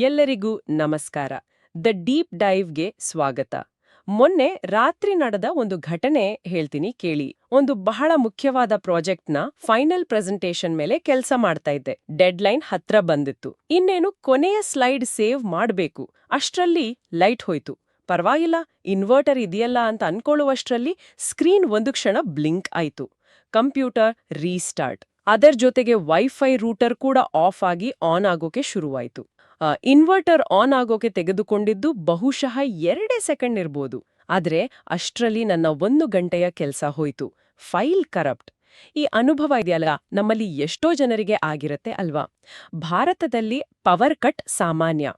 ಎಲ್ಲರಿಗೂ ನಮಸ್ಕಾರ. The deep ಡೈವ್ಗೆ ಸ್ವಾಗತ. ಮೊನ್ನೆ ರಾತ್ರಿ ನಡೆದ ಒಂದು ಘಟನೆ ಹೇಳ್ತೀನಿ ಕೇಳಿ. ಒಂದು ಬಹಳ ಮುಖ್ಯವಾದ ಪ್ರಾಜೆಕ್ಟ್ನ ಫೈನಲ್ ಪ್ರೆಸೆಂಟೇಷನ್ ಮೇಲೆ ಕೆಲಸ ಮಾಡ್ತಾ ಇದ್ದೆ. ಡೆಡ್ಲೈನ್ ಹತ್ರ ಬಂದಿತ್ತು. ಇನ್ನೇನು ಕೊನೆಯ ಸ್ಲೈಡ್ ಸೇವ್ ಮಾಡಬೇಕು. ಅಷ್ಟರಲ್ಲಿ ಲೈಟ್ ಹೋಯ್ತು. ಪರವಾಗಿಲ್ಲ, ಇನ್ವರ್ಟರ್ ಇದೆಯಲ್ಲ ಅಂತ ಅನ್ಕೊಳ್ಳುವಷ್ಟರಲ್ಲಿ ಸ್ಕ್ರೀನ್ ಒಂದು ಕ್ಷಣ ಬ್ಲಿಂಕ್ ಆಯ್ತು. Computer restart. ಅದರ ಜೊತೆಗೆ ವೈಫೈ ರೂಟರ್ ಕೂಡ ಆಫ್ ಆಗಿ ಆನ್ ಆಗೋಕೆ ಶುರುವಾಯ್ತು. ಇನ್ವರ್ಟರ್ ಆನ್ ಆಗೋಕೆ ತೆಗೆದುಕೊಂಡಿದ್ದು ಬಹುಶಃ ಎರಡೇ ಸೆಕೆಂಡ್ ಇರ್ಬೋದು. ಆದರೆ ಅಷ್ಟರಲ್ಲಿ ನನ್ನ ಒಂದು ಗಂಟೆಯ ಕೆಲಸ ಹೋಯಿತು. ಫೈಲ್ ಕರಪ್ಟ್ ಈ ಅನುಭವ ಇದೆಯಲ್ಲ, ನಮ್ಮಲ್ಲಿ ಎಷ್ಟೋ ಜನರಿಗೆ ಆಗಿರತ್ತೆ ಅಲ್ವಾ? ಭಾರತದಲ್ಲಿ ಪವರ್ ಕಟ್ ಸಾಮಾನ್ಯ.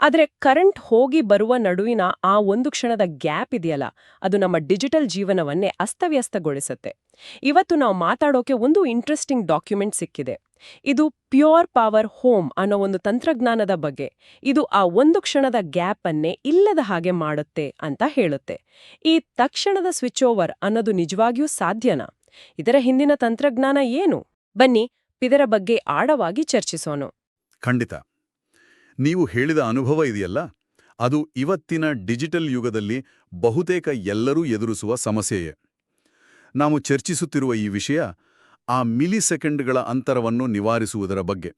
ಆದ್ರೆ ಕರೆಂಟ್ ಹೋಗಿ ಬರುವ ನಡುವಿನ ಆ ಒಂದು ಕ್ಷಣದ ಗ್ಯಾಪ್ ಇದೆಯಲ್ಲ, ಅದು ನಮ್ಮ ಡಿಜಿಟಲ್ ಜೀವನವನ್ನೇ ಅಸ್ತವ್ಯಸ್ತಗೊಳಿಸುತ್ತೆ. ಇವತ್ತು ನಾವು ಮಾತಾಡೋಕೆ ಒಂದು ಇಂಟ್ರೆಸ್ಟಿಂಗ್ ಡಾಕ್ಯುಮೆಂಟ್ ಸಿಕ್ಕಿದೆ. ಇದು ಪ್ಯೂರ್ ಪವರ್ ಹೋಮ್ ಅನ್ನೋ ಒಂದು ತಂತ್ರಜ್ಞಾನದ ಬಗ್ಗೆ. ಇದು ಆ ಒಂದು ಕ್ಷಣದ ಗ್ಯಾಪ್ ಅನ್ನೇ ಇಲ್ಲದ ಹಾಗೆ ಮಾಡುತ್ತೆ ಅಂತ ಹೇಳುತ್ತೆ. ಈ ತಕ್ಷಣದ ಸ್ವಿಚ್ ಓವರ್ ಅನ್ನೋದು ನಿಜವಾಗಿಯೂ ಸಾಧ್ಯನಾ? ಇದರ ಹಿಂದಿನ ತಂತ್ರಜ್ಞಾನ ಏನು? ಬನ್ನಿ, ಇದರ ಬಗ್ಗೆ ಆಳವಾಗಿ ಚರ್ಚಿಸೋಣ. ಖಂಡಿತ. ನೀವು ಹೇಳಿದ ಅನುಭವ ಇದೆಯಲ್ಲ? ಅದು ಇವತ್ತಿನ ಡಿಜಿಟಲ್ ಯುಗದಲ್ಲಿ ಬಹುತೇಕ ಎಲ್ಲರೂ ಎದುರಿಸುವ ಸಮಸ್ಯೆಯೇ. ನಾವು ಚರ್ಚಿಸುತ್ತಿರುವ ಈ ವಿಷಯ ಆ ಮಿಲಿ ಸೆಕೆಂಡ್ಗಳ ಅಂತರವನ್ನು ನಿವಾರಿಸುವುದರ ಬಗ್ಗೆ.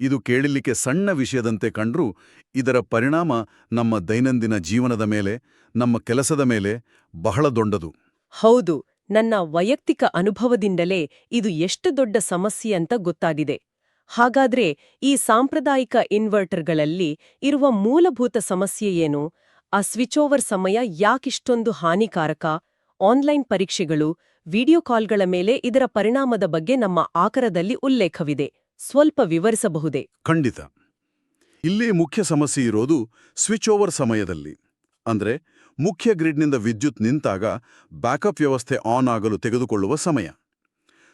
ಇದು ಕೇಳಲಿಕ್ಕೆ ಸಣ್ಣ ವಿಷಯದಂತೆ ಕಂಡರೂ ಇದರ ಪರಿಣಾಮ ನಮ್ಮ ದೈನಂದಿನ ಜೀವನದ ಮೇಲೆ, ನಮ್ಮ ಕೆಲಸದ ಮೇಲೆ ಬಹಳ ದೊಡ್ಡದು. ಹೌದು, ನನ್ನ ವೈಯಕ್ತಿಕ ಅನುಭವದಿಂದಲೇ ಇದು ಎಷ್ಟು ದೊಡ್ಡ ಸಮಸ್ಯೆ ಅಂತ ಗೊತ್ತಾಗಿದೆ. ಹಾಗಾದ್ರೆ ಈ ಸಾಂಪ್ರದಾಯಿಕ ಇನ್ವರ್ಟರ್ಗಳಲ್ಲಿ ಇರುವ ಮೂಲಭೂತ ಸಮಸ್ಯೆ ಏನು? ಆ ಸ್ವಿಚ್ ಓವರ್ ಸಮಯ ಯಾಕಿಷ್ಟೊಂದು ಹಾನಿಕಾರಕ? ಆನ್ಲೈನ್ ಪರೀಕ್ಷೆಗಳು, ವಿಡಿಯೋ ಕಾಲ್ಗಳ ಮೇಲೆ ಇದರ ಪರಿಣಾಮದ ಬಗ್ಗೆ ನಮ್ಮ ಆಕರದಲ್ಲಿ ಉಲ್ಲೇಖವಿದೆ. ಸ್ವಲ್ಪ ವಿವರಿಸಬಹುದೇ? ಖಂಡಿತ. ಇಲ್ಲೇ ಮುಖ್ಯ ಸಮಸ್ಯೆ ಇರೋದು ಸ್ವಿಚ್ ಓವರ್ ಸಮಯದಲ್ಲಿ. ಅಂದ್ರೆ ಮುಖ್ಯ ಗ್ರಿಡ್ನಿಂದ ವಿದ್ಯುತ್ ನಿಂತಾಗ ಬ್ಯಾಕಪ್ ವ್ಯವಸ್ಥೆ ಆನ್ ಆಗಲು ತೆಗೆದುಕೊಳ್ಳುವ ಸಮಯ.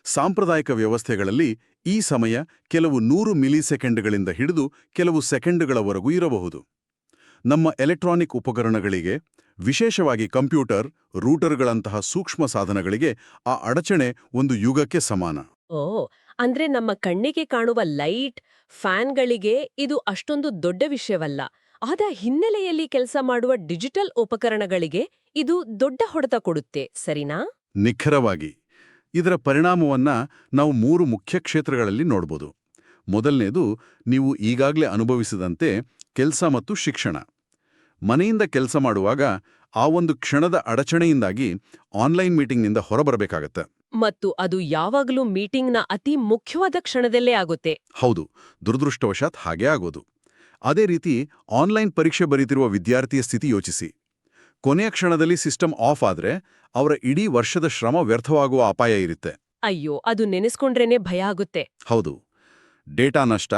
ಸಾಂಪ್ರದಾಯಿಕ ವ್ಯವಸ್ಥೆಗಳಲ್ಲಿ ಈ ಸಮಯ ಕೆಲವು ನೂರು ಮಿಲಿ ಸೆಕೆಂಡ್ಗಳಿಂದ ಹಿಡಿದು ಕೆಲವು ಸೆಕೆಂಡ್ಗಳವರೆಗೂ ಇರಬಹುದು. ನಮ್ಮ ಎಲೆಕ್ಟ್ರಾನಿಕ್ ಉಪಕರಣಗಳಿಗೆ ವಿಶೇಷವಾಗಿ ಕಂಪ್ಯೂಟರ್ ರೂಟರ್ಗಳಂತಹ ಸೂಕ್ಷ್ಮ ಸಾಧನಗಳಿಗೆ ಆ ಅಡಚಣೆ ಒಂದು ಯುಗಕ್ಕೆ ಸಮಾನ. ಓ ಅಂದ್ರೆ ನಮ್ಮ ಕಣ್ಣಿಗೆ ಕಾಣುವ ಲೈಟ್ ಫ್ಯಾನ್ಗಳಿಗೆ ಇದು ಅಷ್ಟೊಂದು ದೊಡ್ಡ ವಿಷಯವಲ್ಲ. ಆದ ಹಿನ್ನೆಲೆಯಲ್ಲಿ ಕೆಲಸ ಮಾಡುವ ಡಿಜಿಟಲ್ ಉಪಕರಣಗಳಿಗೆ ಇದು ದೊಡ್ಡ ಹೊಡೆತ ಕೊಡುತ್ತೆ ಸರಿನಾ? ನಿಖರವಾಗಿ. ಇದರ ಪರಿಣಾಮವನ್ನ ನಾವು ಮೂರು ಮುಖ್ಯ ಕ್ಷೇತ್ರಗಳಲ್ಲಿ ನೋಡ್ಬೋದು. ಮೊದಲನೇದು ನೀವು ಈಗಾಗಲೇ ಅನುಭವಿಸಿದಂತೆ ಕೆಲಸ ಮತ್ತು ಶಿಕ್ಷಣ. ಮನೆಯಿಂದ ಕೆಲಸ ಮಾಡುವಾಗ ಆ ಒಂದು ಕ್ಷಣದ ಅಡಚಣೆಯಿಂದಾಗಿ ಆನ್ಲೈನ್ ಮೀಟಿಂಗ್ನಿಂದ ಹೊರಬರಬೇಕಾಗತ್ತೆ. ಮತ್ತು ಅದು ಯಾವಾಗಲೂ ಮೀಟಿಂಗ್ನ ಅತಿ ಮುಖ್ಯವಾದ ಕ್ಷಣದಲ್ಲೇ ಆಗುತ್ತೆ. ಹೌದು ದುರದೃಷ್ಟವಶಾತ್ ಹಾಗೇ ಆಗೋದು. ಅದೇ ರೀತಿ ಆನ್ಲೈನ್ ಪರೀಕ್ಷೆ ಬರೀತಿರುವ ವಿದ್ಯಾರ್ಥಿಯ ಸ್ಥಿತಿ ಯೋಚಿಸಿ. ಕೊನೆಯ ಕ್ಷಣದಲ್ಲಿ ಸಿಸ್ಟಮ್ ಆಫ್ ಆದ್ರೆ ಅವರ ಇಡೀ ವರ್ಷದ ಶ್ರಮ ವ್ಯರ್ಥವಾಗುವ ಅಪಾಯ ಇರುತ್ತೆ. ಅಯ್ಯೋ ಅದು ನೆನೆಸ್ಕೊಂಡ್ರೇನೆ ಭಯ ಆಗುತ್ತೆ. ಹೌದು. ಡೇಟಾ ನಷ್ಟ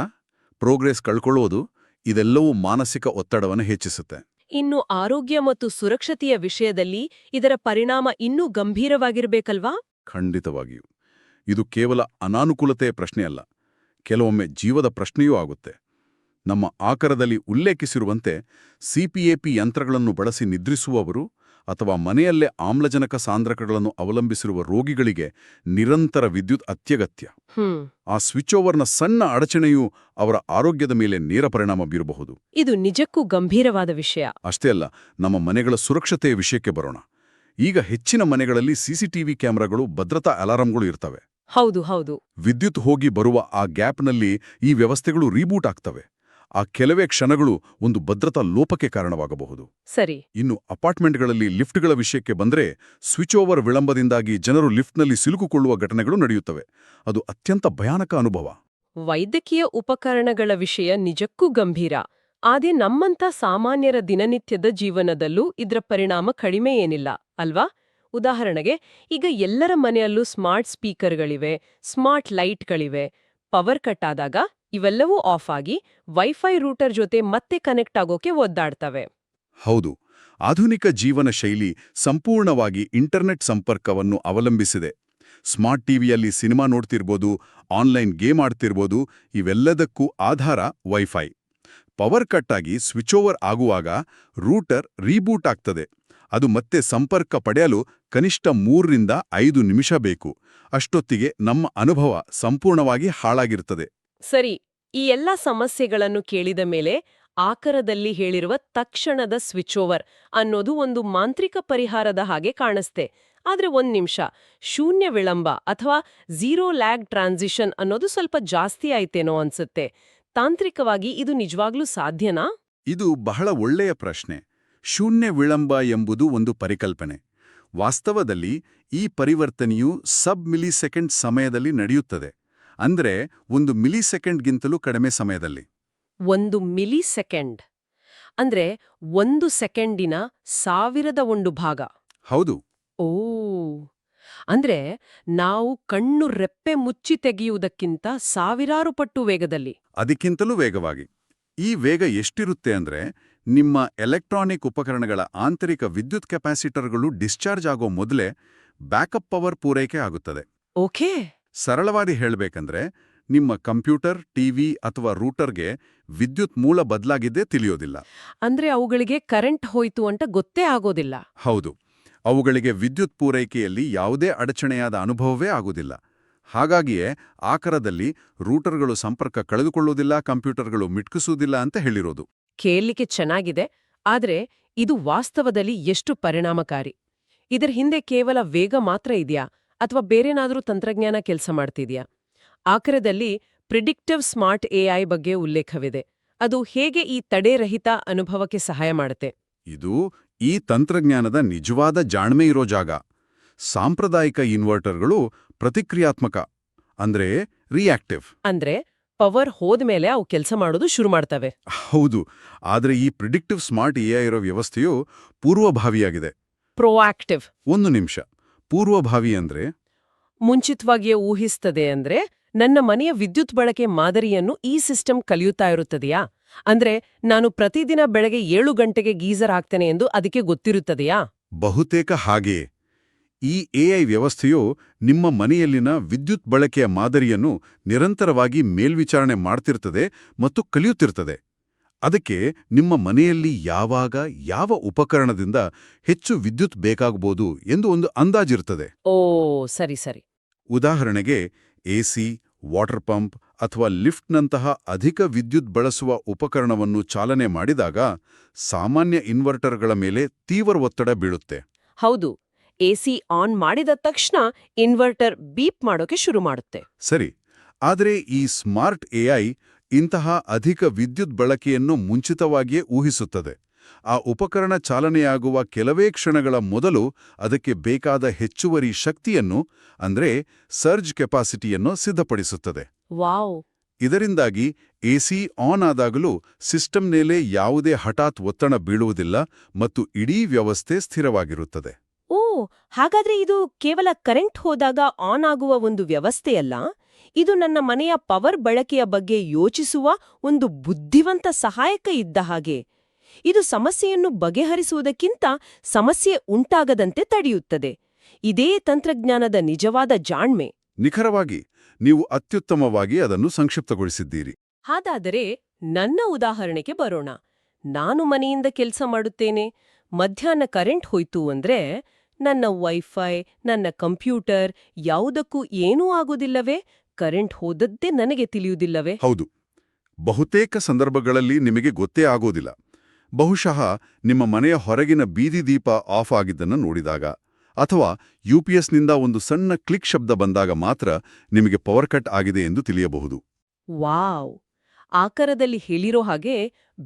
ಪ್ರೋಗ್ರೆಸ್ ಕಳ್ಕೊಳ್ಳೋದು ಇದೆಲ್ಲವೂ ಮಾನಸಿಕ ಒತ್ತಡವನ್ನು ಹೆಚ್ಚಿಸುತ್ತೆ. ಇನ್ನು ಆರೋಗ್ಯ ಮತ್ತು ಸುರಕ್ಷತೆಯ ವಿಷಯದಲ್ಲಿ ಇದರ ಪರಿಣಾಮ ಇನ್ನೂ ಗಂಭೀರವಾಗಿರಬೇಕಲ್ವಾ? ಖಂಡಿತವಾಗಿಯೂ. ಇದು ಕೇವಲ ಅನಾನುಕೂಲತೆಯ ಪ್ರಶ್ನೆಯಲ್ಲ. ಕೆಲವೊಮ್ಮೆ ಜೀವದ ಪ್ರಶ್ನೆಯೂ ಆಗುತ್ತೆ. ನಮ್ಮ ಆಕರದಲ್ಲಿ ಉಲ್ಲೇಖಿಸಿರುವಂತೆ ಸಿಪಿಎಪಿ ಯಂತ್ರಗಳನ್ನು ಬಳಸಿ ನಿದ್ರಿಸುವವರು ಅಥವಾ ಮನೆಯಲ್ಲೇ ಆಮ್ಲಜನಕ ಸಾಂದ್ರಕಗಳನ್ನು ಅವಲಂಬಿಸಿರುವ ರೋಗಿಗಳಿಗೆ ನಿರಂತರ ವಿದ್ಯುತ್ ಅತ್ಯಗತ್ಯ. ಆ ಸ್ವಿಚ್ ಓವರ್ನ ಸಣ್ಣ ಅಡಚಣೆಯು ಅವರ ಆರೋಗ್ಯದ ಮೇಲೆ ನೇರ ಪರಿಣಾಮ ಬೀರಬಹುದು. ಇದು ನಿಜಕ್ಕೂ ಗಂಭೀರವಾದ ವಿಷಯ. ಅಷ್ಟೇ ಅಲ್ಲ ನಮ್ಮ ಮನೆಗಳ ಸುರಕ್ಷತೆಯ ವಿಷಯಕ್ಕೆ ಬರೋಣ. ಈಗ ಹೆಚ್ಚಿನ ಮನೆಗಳಲ್ಲಿ ಸಿಸಿಟಿವಿ ಕ್ಯಾಮೆರಾಗಳು ಭದ್ರತಾ ಅಲಾರಂಗಳು ಇರ್ತವೆ. ಹೌದು ಹೌದು. ವಿದ್ಯುತ್ ಹೋಗಿ ಬರುವ ಆ ಗ್ಯಾಪ್ನಲ್ಲಿ ಈ ವ್ಯವಸ್ಥೆಗಳು ರೀಬೂಟ್ ಆಗ್ತವೆ. ಆ ಕೆಲವೇ ಕ್ಷಣಗಳು ಒಂದು ಭದ್ರತಾ ಲೋಪಕ್ಕೆ ಕಾರಣವಾಗಬಹುದು. ಸರಿ. ಇನ್ನು ಅಪಾರ್ಟ್ಮೆಂಟ್ಗಳಲ್ಲಿ ಲಿಫ್ಟ್ಗಳ ವಿಷಯಕ್ಕೆ ಬಂದ್ರೆ ಸ್ವಿಚ್ ಓವರ್ ವಿಳಂಬದಿಂದಾಗಿ ಜನರು ಲಿಫ್ಟ್ನಲ್ಲಿ ಸಿಲುಕುಕೊಳ್ಳುವ ಘಟನೆಗಳು ನಡೆಯುತ್ತವೆ. ಅದು ಅತ್ಯಂತ ಭಯಾನಕ ಅನುಭವ. ವೈದ್ಯಕೀಯ ಉಪಕರಣಗಳ ವಿಷಯ ನಿಜಕ್ಕೂ ಗಂಭೀರ. ಆದ್ರೆ ನಮ್ಮಂಥ ಸಾಮಾನ್ಯರ ದಿನನಿತ್ಯದ ಜೀವನದಲ್ಲೂ ಇದರ ಪರಿಣಾಮ ಕಡಿಮೆ ಏನಿಲ್ಲ ಅಲ್ವಾ? ಉದಾಹರಣೆಗೆ ಈಗ ಎಲ್ಲರ ಮನೆಯಲ್ಲೂ ಸ್ಮಾರ್ಟ್ ಸ್ಪೀಕರ್ಗಳಿವೆ ಸ್ಮಾರ್ಟ್ ಲೈಟ್ಗಳಿವೆ ಪವರ್ ಕಟ್ ಆದಾಗ ಇವೆಲ್ಲವೂ ಆಫ್ ಆಗಿ ವೈಫೈ ರೂಟರ್ ಜೊತೆ ಮತ್ತೆ ಕನೆಕ್ಟ್ ಆಗೋಕೆ ಒದ್ದಾಡ್ತವೆ. ಹೌದು. ಆಧುನಿಕ ಜೀವನ ಶೈಲಿ ಸಂಪೂರ್ಣವಾಗಿ ಇಂಟರ್ನೆಟ್ ಸಂಪರ್ಕವನ್ನು ಅವಲಂಬಿಸಿದೆ. ಸ್ಮಾರ್ಟ್ ಟಿವಿಯಲ್ಲಿ ಸಿನಿಮಾ ನೋಡ್ತಿರ್ಬೋದು ಆನ್ಲೈನ್ ಗೇಮ್ ಆಡ್ತಿರ್ಬೋದು, ಇವೆಲ್ಲದಕ್ಕೂ ಆಧಾರ ವೈಫೈ ಪವರ್ ಕಟ್ ಆಗಿ ಸ್ವಿಚ್ ಓವರ್ ಆಗುವಾಗ ರೂಟರ್ ರೀಬೂಟ್ ಆಗ್ತದೆ. ಅದು ಮತ್ತೆ ಸಂಪರ್ಕ ಪಡೆಯಲು ಕನಿಷ್ಠ ಮೂರರಿಂದ ಐದು ನಿಮಿಷ ಬೇಕು. ಅಷ್ಟೊತ್ತಿಗೆ ನಮ್ಮ ಅನುಭವ ಸಂಪೂರ್ಣವಾಗಿ ಹಾಳಾಗಿರ್ತದೆ. ಸರಿ, ಈ ಎಲ್ಲ ಸಮಸ್ಯೆಗಳನ್ನು ಕೇಳಿದ ಮೇಲೆ ಆಕರದಲ್ಲಿ ಹೇಳಿರುವ ತಕ್ಷಣದ ಸ್ವಿಚ್ ಓವರ್ ಅನ್ನೋದು ಒಂದು ಮಾಂತ್ರಿಕ ಪರಿಹಾರದ ಹಾಗೆ ಕಾಣಿಸ್ತೆ. ಆದ್ರೆ ಒಂದು ನಿಮಿಷ, ಶೂನ್ಯ ವಿಳಂಬ ಅಥವಾ ಝೀರೋ ಲ್ಯಾಗ್ ಟ್ರಾನ್ಸಿಷನ್ ಅನ್ನೋದು ಸ್ವಲ್ಪ ಜಾಸ್ತಿ ಆಯ್ತೇನೋ ಅನ್ಸುತ್ತೆ. ತಾಂತ್ರಿಕವಾಗಿ ಇದು ನಿಜವಾಗ್ಲೂ ಸಾಧ್ಯನಾ? ಇದು ಬಹಳ ಒಳ್ಳೆಯ ಪ್ರಶ್ನೆ. ಶೂನ್ಯ ವಿಳಂಬ ಎಂಬುದು ಒಂದು ಪರಿಕಲ್ಪನೆ. ವಾಸ್ತವದಲ್ಲಿ ಈ ಪರಿವರ್ತನೆಯು ಸಬ್ ಮಿಲಿಸೆಕೆಂಡ್ ಸಮಯದಲ್ಲಿ ನಡೆಯುತ್ತದೆ. ಅಂದ್ರೆ ಒಂದು ಮಿಲಿಸೆಕೆಂಡ್ಗಿಂತಲೂ ಕಡಿಮೆ ಸಮಯದಲ್ಲಿ. ಒಂದು ಮಿಲಿ ಸೆಕೆಂಡ್ ಅಂದ್ರೆ ಒಂದು ಸೆಕೆಂಡಿನ ಸಾವಿರದ ಒಂದು ಭಾಗ. ಹೌದು. ಓ. ಅಂದ್ರೆ ನಾವು ಕಣ್ಣು ರೆಪ್ಪೆ ಮುಚ್ಚಿ ತೆಗೆಯುವುದಕ್ಕಿಂತ ಸಾವಿರಾರು ಪಟ್ಟು ವೇಗದಲ್ಲಿ. ಅದಕ್ಕಿಂತಲೂ ವೇಗವಾಗಿ. ಈ ವೇಗ ಎಷ್ಟಿರುತ್ತೆ ಅಂದ್ರೆ ನಿಮ್ಮ ಎಲೆಕ್ಟ್ರಾನಿಕ್ ಉಪಕರಣಗಳ ಆಂತರಿಕ ವಿದ್ಯುತ್ ಕೆಪಾಸಿಟರ್ಗಳು ಡಿಸ್ಚಾರ್ಜ್ ಆಗೋ ಮೊದಲೇ ಬ್ಯಾಕಪ್ ಪವರ್ ಪೂರೈಕೆ ಆಗುತ್ತದೆ. ಓಕೆ. ಸರಳವಾಗಿ ಹೇಳಬೇಕಂದ್ರೆ ನಿಮ್ಮ ಕಂಪ್ಯೂಟರ್ ಟಿವಿ ಅಥವಾ ರೂಟರ್ಗೆ ವಿದ್ಯುತ್ ಮೂಲ ಬದಲಾಗಿದ್ದೇ ತಿಳಿಯೋದಿಲ್ಲ. ಅಂದ್ರೆ ಅವುಗಳಿಗೆ ಕರೆಂಟ್ ಹೋಯ್ತು ಅಂತ ಗೊತ್ತೇ ಆಗೋದಿಲ್ಲ. ಹೌದು. ಅವುಗಳಿಗೆ ವಿದ್ಯುತ್ ಪೂರೈಕೆಯಲ್ಲಿ ಯಾವುದೇ ಅಡಚಣೆಯಾದ ಅನುಭವವೇ ಆಗುವುದಿಲ್ಲ ಹಾಗಾಗಿಯೇ ಆಕರದಲ್ಲಿ ರೂಟರ್ಗಳು ಸಂಪರ್ಕ ಕಳೆದುಕೊಳ್ಳುವುದಿಲ್ಲ ಕಂಪ್ಯೂಟರ್ಗಳು ಮಿಟ್ಕಿಸುವುದಿಲ್ಲ ಅಂತ ಹೇಳಿರೋದು. ಕೇಳಲಿಕ್ಕೆ ಚೆನ್ನಾಗಿದೆ ಆದರೆ ಇದು ವಾಸ್ತವದಲ್ಲಿ ಎಷ್ಟು ಪರಿಣಾಮಕಾರಿ. ಇದರ ಹಿಂದೆ ಕೇವಲ ವೇಗ ಮಾತ್ರ ಇದೆಯಾ? ಅಥವಾ ಬೇರೇನಾದರೂ ತಂತ್ರಜ್ಞಾನ ಕೆಲಸ ಮಾಡ್ತಿದ್ಯಾ? ಆಕರದಲ್ಲಿ ಪ್ರಿಡಿಕ್ಟಿವ್ ಸ್ಮಾರ್ಟ್ ಎಐ ಬಗ್ಗೆ ಉಲ್ಲೇಖವಿದೆ. ಅದು ಹೇಗೆ ಈ ತಡೆರಹಿತ ಅನುಭವಕ್ಕೆ ಸಹಾಯ ಮಾಡುತ್ತೆ? ಇದು ಈ ತಂತ್ರಜ್ಞಾನದ ನಿಜವಾದ ಜಾಣ್ಮೆ ಇರೋ ಜಾಗ. ಸಾಂಪ್ರದಾಯಿಕ ಇನ್ವರ್ಟರ್ಗಳು ಪ್ರತಿಕ್ರಿಯಾತ್ಮಕ ಅಂದ್ರೆ ರಿಯಾಕ್ಟಿವ್. ಅಂದ್ರೆ ಪವರ್ ಹೋದ್ಮೇಲೆ ಅವು ಕೆಲಸ ಮಾಡೋದು ಶುರು ಮಾಡ್ತವೆ. ಹೌದು ಆದರೆ ಈ ಪ್ರಿಡಿಕ್ಟಿವ್ ಸ್ಮಾರ್ಟ್ ಎಐ ಇರೋ ವ್ಯವಸ್ಥೆಯು ಪೂರ್ವಭಾವಿಯಾಗಿದೆ. ಪ್ರೊಆಕ್ಟಿವ್. ಒಂದು ನಿಮಿಷ. ಪೂರ್ವಭಾವಿ ಅಂದ್ರೆ? ಮುಂಚಿತವಾಗಿಯೇ ಊಹಿಸ್ತದೆ ಅಂದ್ರೆ ನನ್ನ ಮನೆಯ ವಿದ್ಯುತ್ ಬಳಕೆ ಮಾದರಿಯನ್ನು ಈ ಸಿಸ್ಟಮ್ ಕಲಿಯುತ್ತಾ ಇರುತ್ತದೆಯಾ? ಅಂದ್ರೆ ನಾನು ಪ್ರತಿದಿನ ಬೆಳಗ್ಗೆ ಏಳು ಗಂಟೆಗೆ ಗೀಸರ್ ಹಾಕ್ತೇನೆ ಎಂದು ಅದಕ್ಕೆ ಗೊತ್ತಿರುತ್ತದೆಯಾ? ಬಹುತೇಕ ಹಾಗೆಯೇ. ಈ ಎಐ ವ್ಯವಸ್ಥೆಯು ನಿಮ್ಮ ಮನೆಯಲ್ಲಿನ ವಿದ್ಯುತ್ ಬಳಕೆಯ ಮಾದರಿಯನ್ನು ನಿರಂತರವಾಗಿ ಮೇಲ್ವಿಚಾರಣೆ ಮಾಡ್ತಿರ್ತದೆ ಮತ್ತು ಕಲಿಯುತ್ತಿರ್ತದೆ. ಅದಕ್ಕೆ ನಿಮ್ಮ ಮನೆಯಲ್ಲಿ ಯಾವಾಗ ಯಾವ ಉಪಕರಣದಿಂದ ಹೆಚ್ಚು ವಿದ್ಯುತ್ ಬೇಕಾಗಬಹುದು ಎಂದು ಒಂದು ಅಂದಾಜಿರ್ತದೆ ಓ ಸರಿ ಸರಿ. ಉದಾಹರಣೆಗೆ ಎಸಿ ವಾಟರ್ ಪಂಪ್ ಅಥವಾ ಲಿಫ್ಟ್ನಂತಹ ಅಧಿಕ ವಿದ್ಯುತ್ ಬಳಸುವ ಉಪಕರಣವನ್ನು ಚಾಲನೆ ಮಾಡಿದಾಗ ಸಾಮಾನ್ಯ ಇನ್ವರ್ಟರ್ಗಳ ಮೇಲೆ ತೀವ್ರ ಒತ್ತಡ ಬೀಳುತ್ತೆ. ಹೌದು ಎಸಿ ಆನ್ ಮಾಡಿದ ತಕ್ಷಣ ಇನ್ವರ್ಟರ್ ಬೀಪ್ ಮಾಡೋಕೆ ಶುರು ಮಾಡುತ್ತೆ. ಸರಿ ಆದರೆ ಈ ಸ್ಮಾರ್ಟ್ ಎಐ ಇಂತಹ ಅಧಿಕ ವಿದ್ಯುತ್ ಬಳಕೆಯನ್ನು ಮುಂಚಿತವಾಗಿಯೇ ಊಹಿಸುತ್ತದೆ. ಆ ಉಪಕರಣ ಚಾಲನೆಯಾಗುವ ಕೆಲವೇ ಕ್ಷಣಗಳ ಮೊದಲು ಅದಕ್ಕೆ ಬೇಕಾದ ಹೆಚ್ಚುವರಿ ಶಕ್ತಿಯನ್ನು ಅಂದ್ರೆ ಸರ್ಜ್ ಕೆಪಾಸಿಟಿಯನ್ನು ಸಿದ್ಧಪಡಿಸುತ್ತದೆ. ವಾವ್! ಇದರಿಂದಾಗಿ ಎಸಿ ಆನ್ ಆದಾಗಲೂ ಸಿಸ್ಟಮ್ ಮೇಲೆ ಯಾವುದೇ ಹಠಾತ್ ಒತ್ತಡ ಬೀಳುವುದಿಲ್ಲ ಮತ್ತು ಇಡೀ ವ್ಯವಸ್ಥೆ ಸ್ಥಿರವಾಗಿರುತ್ತದೆ. ಓ! ಹಾಗಾದ್ರೆ ಇದು ಕೇವಲ ಕರೆಂಟ್ ಹೋದಾಗ ಆನ್ ಆಗುವ ಒಂದು ವ್ಯವಸ್ಥೆಯಲ್ಲ? ಇದು ನನ್ನ ಮನೆಯ ಪವರ್ ಬಳಕೆಯ ಬಗ್ಗೆ ಯೋಚಿಸುವ ಒಂದು ಬುದ್ಧಿವಂತ ಸಹಾಯಕ ಇದ್ದ ಹಾಗೆ. ಇದು ಸಮಸ್ಯೆಯನ್ನು ಬಗೆಹರಿಸುವುದಕ್ಕಿಂತ ಸಮಸ್ಯೆ ಉಂಟಾಗದಂತೆ ತಡೆಯುತ್ತದೆ. ಇದೇ ತಂತ್ರಜ್ಞಾನದ ನಿಜವಾದ ಜಾಣ್ಮೆ. ನಿಖರವಾಗಿ ನೀವು ಅತ್ಯುತ್ತಮವಾಗಿ ಅದನ್ನು ಸಂಕ್ಷಿಪ್ತಗೊಳಿಸಿದ್ದೀರಿ. ಹಾಗಾದರೆ ನನ್ನ ಉದಾಹರಣೆಗೆ ಬರೋಣ. ನಾನು ಮನೆಯಿಂದ ಕೆಲಸ ಮಾಡುತ್ತೇನೆ. ಮಧ್ಯಾಹ್ನ ಕರೆಂಟ್ ಹೋಯ್ತು ಅಂದ್ರೆ ನನ್ನ ವೈಫೈ ನನ್ನ ಕಂಪ್ಯೂಟರ್ ಯಾವುದಕ್ಕೂ ಏನೂ ಆಗೋದಿಲ್ಲವೇ ಕರೆಂಟ್ ಹೋದದ್ದೇ ನನಗೆ ತಿಳಿಯುವುದಿಲ್ಲವೇ? ಹೌದು. ಬಹುತೇಕ ಸಂದರ್ಭಗಳಲ್ಲಿ ನಿಮಗೆ ಗೊತ್ತೇ ಆಗೋದಿಲ್ಲ. ಬಹುಶಃ ನಿಮ್ಮ ಮನೆಯ ಹೊರಗಿನ ಬೀದಿ ದೀಪ ಆಫ್ ಆಗಿದ್ದನ್ನು ನೋಡಿದಾಗ ಅಥವಾ ಯುಪಿಎಸ್ನಿಂದ ಒಂದು ಸಣ್ಣ ಕ್ಲಿಕ್ ಶಬ್ದ ಬಂದಾಗ ಮಾತ್ರ ನಿಮಗೆ ಪವರ್ ಕಟ್ ಆಗಿದೆ ಎಂದು ತಿಳಿಯಬಹುದು. ವಾವ್! ಆಕರದಲ್ಲಿ ಹೇಳಿರೋ ಹಾಗೆ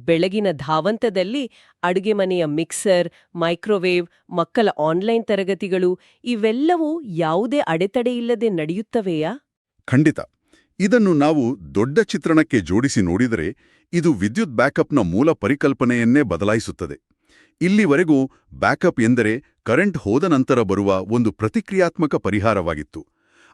ಬೆಳಗಿನ ಧಾವಂತದಲ್ಲಿ ಅಡುಗೆ ಮನೆಯ ಮಿಕ್ಸರ್ ಮೈಕ್ರೋವೇವ್ ಮಕ್ಕಳ ಆನ್ಲೈನ್ ತರಗತಿಗಳು ಇವೆಲ್ಲವೂ ಯಾವುದೇ ಅಡೆತಡೆಯಿಲ್ಲದೆ ನಡೆಯುತ್ತವೆಯಾ? ಖಂಡಿತ. ಇದನ್ನು ನಾವು ದೊಡ್ಡ ಚಿತ್ರಣಕ್ಕೆ ಜೋಡಿಸಿ ನೋಡಿದರೆ ಇದು ವಿದ್ಯುತ್ ಬ್ಯಾಕಪ್ನ ಮೂಲ ಪರಿಕಲ್ಪನೆಯನ್ನೇ ಬದಲಾಯಿಸುತ್ತದೆ. ಇಲ್ಲಿವರೆಗೂ ಬ್ಯಾಕಪ್ ಎಂದರೆ ಕರೆಂಟ್ ಹೋದ ನಂತರ ಬರುವ ಒಂದು ಪ್ರತಿಕ್ರಿಯಾತ್ಮಕ ಪರಿಹಾರವಾಗಿತ್ತು.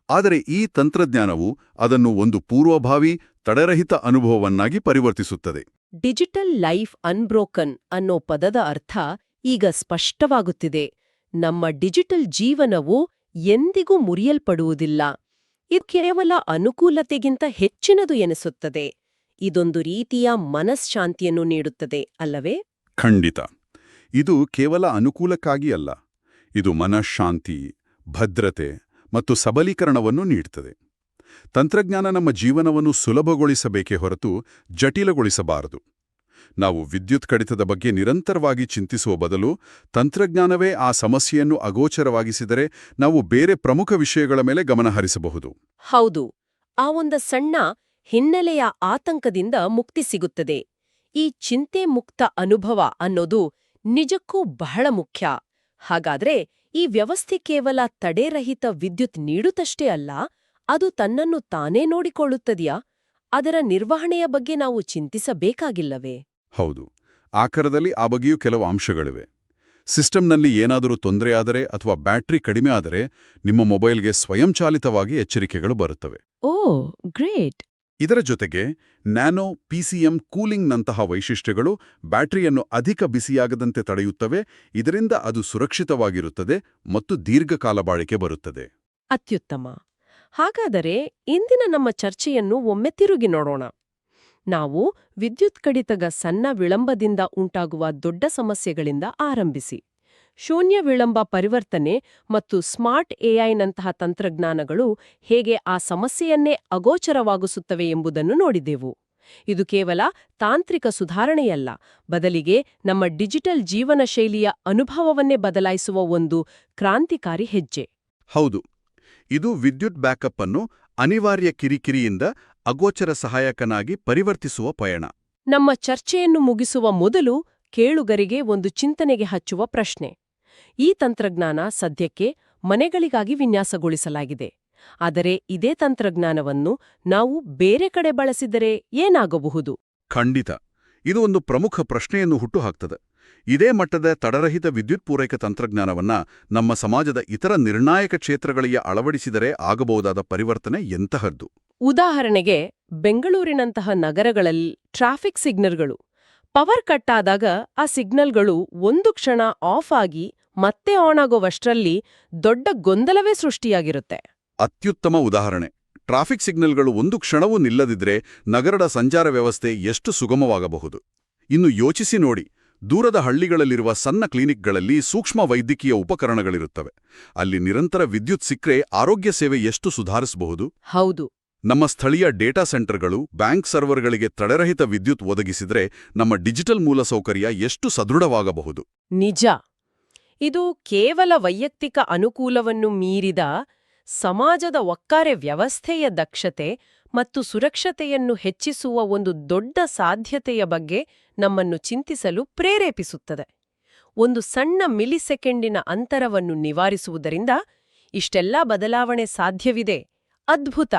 ಆದರೆ ಈ ತಂತ್ರಜ್ಞಾನವು ಅದನ್ನು ಒಂದು ಪೂರ್ವಭಾವಿ, ತಡರಹಿತ ಅನುಭವವನ್ನಾಗಿ ಪರಿವರ್ತಿಸುತ್ತದೆ. ಡಿಜಿಟಲ್ ಲೈಫ್ ಅನ್ಬ್ರೋಕನ್ ಅನ್ನೋ ಪದದ ಅರ್ಥ ಈಗ ಸ್ಪಷ್ಟವಾಗುತ್ತಿದೆ. ನಮ್ಮ ಡಿಜಿಟಲ್ ಜೀವನವು ಎಂದಿಗೂ ಮುರಿಯಲ್ಪಡುವುದಿಲ್ಲ. ಇದು ಕೇವಲ ಅನುಕೂಲತೆಗಿಂತ ಹೆಚ್ಚಿನದು ಎನಿಸುತ್ತದೆ. ಇದೊಂದು ರೀತಿಯ ಮನಃಶಾಂತಿಯನ್ನು ನೀಡುತ್ತದೆ, ಅಲ್ಲವೇ? ಖಂಡಿತ. ಇದು ಕೇವಲ ಅನುಕೂಲಕ್ಕಾಗಿ ಅಲ್ಲ. ಇದು ಮನಃಶಾಂತಿ ಭದ್ರತೆ ಮತ್ತು ಸಬಲೀಕರಣವನ್ನು ನೀಡುತ್ತದೆ ತಂತ್ರಜ್ಞಾನ ನಮ್ಮ ಜೀವನವನ್ನು ಸುಲಭಗೊಳಿಸಬೇಕೇ ಹೊರತು ಜಟಿಲಗೊಳಿಸಬಾರದು. ನಾವು ವಿದ್ಯುತ್ ಕಡಿತದ ಬಗ್ಗೆ ನಿರಂತರವಾಗಿ ಚಿಂತಿಸುವ ಬದಲು ತಂತ್ರಜ್ಞಾನವೇ ಆ ಸಮಸ್ಯೆಯನ್ನು ಅಗೋಚರವಾಗಿಸಿದರೆ ನಾವು ಬೇರೆ ಪ್ರಮುಖ ವಿಷಯಗಳ ಮೇಲೆ ಗಮನಹರಿಸಬಹುದು ಹೌದು. ಆ ಒಂದ ಸಣ್ಣ ಹಿನ್ನೆಲೆಯ ಆತಂಕದಿಂದ ಮುಕ್ತಿ ಸಿಗುತ್ತದೆ. ಈ ಚಿಂತೆ ಮುಕ್ತ ಅನುಭವ ಅನ್ನೋದು ನಿಜಕ್ಕೂ ಬಹಳ ಮುಖ್ಯ. ಹಾಗಾದ್ರೆ ಈ ವ್ಯವಸ್ಥೆ ಕೇವಲ ತಡೆರಹಿತ ವಿದ್ಯುತ್ ನೀಡುತ್ತಷ್ಟೇ ಅಲ್ಲ, ಅದು ತನ್ನನ್ನು ತಾನೇ ನೋಡಿಕೊಳ್ಳುತ್ತದೆಯಾ? ಅದರ ನಿರ್ವಹಣೆಯ ಬಗ್ಗೆ ನಾವು ಚಿಂತಿಸಬೇಕಾಗಿಲ್ಲವೇ? ಹೌದು ಆಕಾರದಲ್ಲಿ ಆ ಬಗೆಯೂ ಕೆಲವು ಅಂಶಗಳಿವೆ. ಸಿಸ್ಟಮ್ನಲ್ಲಿ ಏನಾದರೂ ತೊಂದರೆಯಾದರೆ ಅಥವಾ ಬ್ಯಾಟರಿ ಕಡಿಮೆ ಆದರೆ ನಿಮ್ಮ ಮೊಬೈಲ್ಗೆ ಸ್ವಯಂಚಾಲಿತವಾಗಿ ಎಚ್ಚರಿಕೆಗಳು ಬರುತ್ತವೆ. Oh great. ಇದರ ಜೊತೆಗೆ ನ್ಯಾನೋ ಪಿಸಿಎಂ ಕೂಲಿಂಗ್ನಂತಹ ವೈಶಿಷ್ಟ್ಯಗಳು ಬ್ಯಾಟರಿಯನ್ನು ಅಧಿಕ ಬಿಸಿಯಾಗದಂತೆ ತಡೆಯುತ್ತವೆ ಇದರಿಂದ ಅದು ಸುರಕ್ಷಿತವಾಗಿರುತ್ತದೆ ಮತ್ತು ದೀರ್ಘಕಾಲ ಬಾಳಿಕೆ ಬರುತ್ತದೆ. ಅತ್ಯುತ್ತಮ. ಹಾಗಾದರೆ ಇಂದಿನ ನಮ್ಮ ಚರ್ಚೆಯನ್ನು ಒಮ್ಮೆ ತಿರುಗಿ ನೋಡೋಣ. ನಾವು ವಿದ್ಯುತ್ ಕಡಿತಗ ಸಣ್ಣ ವಿಳಂಬದಿಂದ ಉಂಟಾಗುವ ದೊಡ್ಡ ಸಮಸ್ಯೆಗಳಿಂದ ಆರಂಭಿಸಿ. ಶೂನ್ಯ ವಿಳಂಬ ಪರಿವರ್ತನೆ ಮತ್ತು ಸ್ಮಾರ್ಟ್ ಎಐನಂತಹ ತಂತ್ರಜ್ಞಾನಗಳು ಹೇಗೆ ಆ ಸಮಸ್ಯೆಯನ್ನೇ ಅಗೋಚರವಾಗಿಸುತ್ತವೆ ಎಂಬುದನ್ನು ನೋಡಿದೆವು. ಇದು ಕೇವಲ ತಾಂತ್ರಿಕ ಸುಧಾರಣೆಯಲ್ಲ, ಬದಲಿಗೆ ನಮ್ಮ ಡಿಜಿಟಲ್ ಜೀವನ ಶೈಲಿಯ ಅನುಭವವನ್ನೇ ಬದಲಾಯಿಸುವ ಒಂದು ಕ್ರಾಂತಿಕಾರಿ ಹೆಜ್ಜೆ. ಹೌದು, ಇದು ವಿದ್ಯುತ್ ಬ್ಯಾಕಪ್ ಅನ್ನು ಅನಿವಾರ್ಯ ಕಿರಿಕಿರಿಯಿಂದ ಅಗೋಚರ ಸಹಾಯಕನಾಗಿ ಪರಿವರ್ತಿಸುವ ಪಯಣ. ನಮ್ಮ ಚರ್ಚೆಯನ್ನು ಮುಗಿಸುವ ಮೊದಲು ಕೇಳುಗರಿಗೆ ಒಂದು ಚಿಂತನೆಗೆ ಹಚ್ಚುವ ಪ್ರಶ್ನೆ. ಈ ತಂತ್ರಜ್ಞಾನ ಸದ್ಯಕ್ಕೆ ಮನೆಗಳಿಗಾಗಿ ವಿನ್ಯಾಸಗೊಳಿಸಲಾಗಿದೆ. ಆದರೆ ಇದೇ ತಂತ್ರಜ್ಞಾನವನ್ನು ನಾವು ಬೇರೆ ಕಡೆ ಬಳಸಿದರೆ ಏನಾಗಬಹುದು? ಖಂಡಿತ. ಇದು ಒಂದು ಪ್ರಮುಖ ಪ್ರಶ್ನೆಯನ್ನು ಹುಟ್ಟುಹಾಕ್ತದೆ. ಇದೇ ಮಟ್ಟದ ತಡರಹಿತ ವಿದ್ಯುತ್ ಪೂರೈಕೆ ತಂತ್ರಜ್ಞಾನವನ್ನ ನಮ್ಮ ಸಮಾಜದ ಇತರ ನಿರ್ಣಾಯಕ ಕ್ಷೇತ್ರಗಳಿಗೆ ಅಳವಡಿಸಿದರೆ ಆಗಬಹುದಾದ ಪರಿವರ್ತನೆ ಎಂತಹದ್ದು? ಉದಾಹರಣೆಗೆ ಬೆಂಗಳೂರಿನಂತಹ ನಗರಗಳಲ್ಲಿ ಟ್ರಾಫಿಕ್ ಸಿಗ್ನಲ್ಗಳು. ಪವರ್ ಕಟ್ ಆದಾಗ ಆ ಸಿಗ್ನಲ್ಗಳು ಒಂದು ಕ್ಷಣ ಆಫ್ ಆಗಿ ಮತ್ತೆ ಆನ್ ಆಗೋವಷ್ಟರಲ್ಲಿ ದೊಡ್ಡ ಗೊಂದಲವೇ ಸೃಷ್ಟಿಯಾಗಿರುತ್ತೆ. ಅತ್ಯುತ್ತಮ ಉದಾಹರಣೆ. ಟ್ರಾಫಿಕ್ ಸಿಗ್ನಲ್ಗಳು ಒಂದು ಕ್ಷಣವೂ ನಿಲ್ಲದಿದ್ರೆ ನಗರದ ಸಂಚಾರ ವ್ಯವಸ್ಥೆ ಎಷ್ಟು ಸುಗಮವಾಗಬಹುದು. ಇನ್ನು ಯೋಚಿಸಿ ನೋಡಿ. ದೂರದ ಹಳ್ಳಿಗಳಲ್ಲಿರುವ ಸಣ್ಣ ಕ್ಲಿನಿಕ್ಗಳಲ್ಲಿ ಸೂಕ್ಷ್ಮ ವೈದ್ಯಕೀಯ ಉಪಕರಣಗಳಿರುತ್ತವೆ. ಅಲ್ಲಿ ನಿರಂತರ ವಿದ್ಯುತ್ ಸಿಕ್ಕರೆ ಆರೋಗ್ಯ ಸೇವೆ ಎಷ್ಟು ಸುಧಾರಿಸಬಹುದು? ಹೌದು. ನಮ್ಮ ಸ್ಥಳೀಯ ಡೇಟಾ ಸೆಂಟರ್ಗಳು ಬ್ಯಾಂಕ್ ಸರ್ವರ್ಗಳಿಗೆ ತಡೆರಹಿತ ವಿದ್ಯುತ್ ಒದಗಿಸಿದರೆ ನಮ್ಮ ಡಿಜಿಟಲ್ ಮೂಲಸೌಕರ್ಯ ಎಷ್ಟು ಸದೃಢವಾಗಬಹುದು. ನಿಜ. ಇದು ಕೇವಲ ವೈಯಕ್ತಿಕ ಅನುಕೂಲವನ್ನು ಮೀರಿದ ಸಮಾಜದ ಒಕ್ಕಾರೆ ವ್ಯವಸ್ಥೆಯ ದಕ್ಷತೆ ಮತ್ತು ಸುರಕ್ಷತೆಯನ್ನು ಹೆಚ್ಚಿಸುವ ಒಂದು ದೊಡ್ಡ ಸಾಧ್ಯತೆಯ ಬಗ್ಗೆ ನಮ್ಮನ್ನು ಚಿಂತಿಸಲು ಪ್ರೇರೇಪಿಸುತ್ತದೆ. ಒಂದು ಸಣ್ಣ ಮಿಲಿಸೆಕೆಂಡಿನ ಅಂತರವನ್ನು ನಿವಾರಿಸುವುದರಿಂದ ಇಷ್ಟೆಲ್ಲ ಬದಲಾವಣೆ ಸಾಧ್ಯವಿದೆ. ಅದ್ಭುತ!